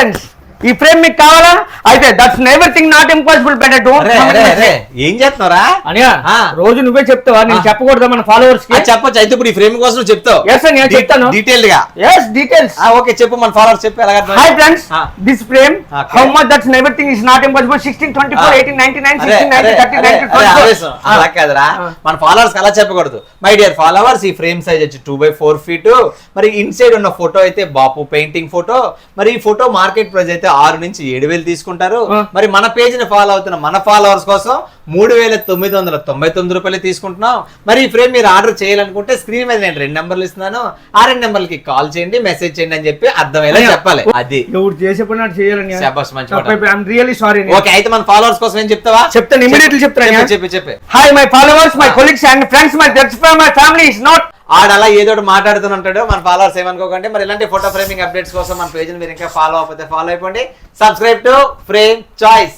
Friends ఈ frame మీకు కావాలా? అయితే that's everything not impossible better to అరే అరే అరే ఏం చేస్తున్నారా అనియా ఆ. రోజు నువ్వే చెప్తావా నేను. చెప్పకూడదా మన ఫాలోవర్స్కి చెప్పొచ్చు అయితే ఇప్పుడు ఈ ఫ్రేమ్ కోసం నువ్వు చెప్తావు Yes, sir, నేను చెప్తాను. డీటెయిల్డ్గా ఎస్ డీటెయిల్స్ ఆ, ఓకే చెప్పు మన ఫాలోవర్స్ చెప్పు ఎలాగ? Hi friends. This frame. How much that's everything is not impossible sixteen twenty four ఆ. ఎయిటీన్ నైన్టీ నైన్ అరే, సిక్స్టీన్ అరే, నైన్టీ థర్టీ అరే, నైన్టీ అరే, ఆవేశం. అలా కాదురా. మన ఫాలోవర్స్ అలా చెప్పకూడదు మై డియర్ ఫాలోవర్స్ ఈ ఫ్రేమ్ సైజ్ వచ్చి టూ బై ఫోర్ ఫీట్ మరి ఇన్సైడ్ ఉన్న ఫోటో అయితే బాపు పెయింటింగ్ ఫోటో మరి ఈ ఫోటో మార్కెట్ ప్రైస్ అయితే ఆరు నుంచి ఏడు వేలు తీసుకుంటారు. మరి మన పేజ్ని ఫాలో అవుతున్న మన ఫాలోవర్స్ కోసం మూడు వేల తొమ్మిది వందల తొంభై తొమ్మిది రూపాయలు తీసుకుంటున్నాం. మరి ఈ ఫ్రేమ్ మీరు ఆర్డర్ చేయాలనుకుంటే స్క్రీన్ మీద నేను రెండు నెంబర్లు ఇస్తున్నాను. ఆ రెండు నెంబర్లకి కాల్ చేయండి మెసేజ్ చేయండి అని చెప్పి అర్థమయ్యేలా చెప్పాలి. అది. ఎవరు చేసే పని నాకు చేయాలని శాబాష్, మంచి మాట. ఐఎమ్ రియల్లీ సారీ ఓకే అయితే మన ఫాలోవర్స్ కోసం ఏం చెప్తావా? చెప్తాను ఇమీడియట్లీ చెప్తాను చెప్పు చెప్పు hi my followers my. Colleagues and friends my that's my family is not ఆడలా ఏదో ఒకటి మాట్లాడుతుంటాడు మన ఫాలోవర్స్ ఏమనుకోకండి. మరి ఇలాంటి ఫోటో ఫ్రేమింగ్ అప్డేట్స్ కోసం మన పేజ్ని మీరు ఇంకా ఫాలో అవ్వకపోతే ఫాలో అయిపోండి. Subscribe to frame choice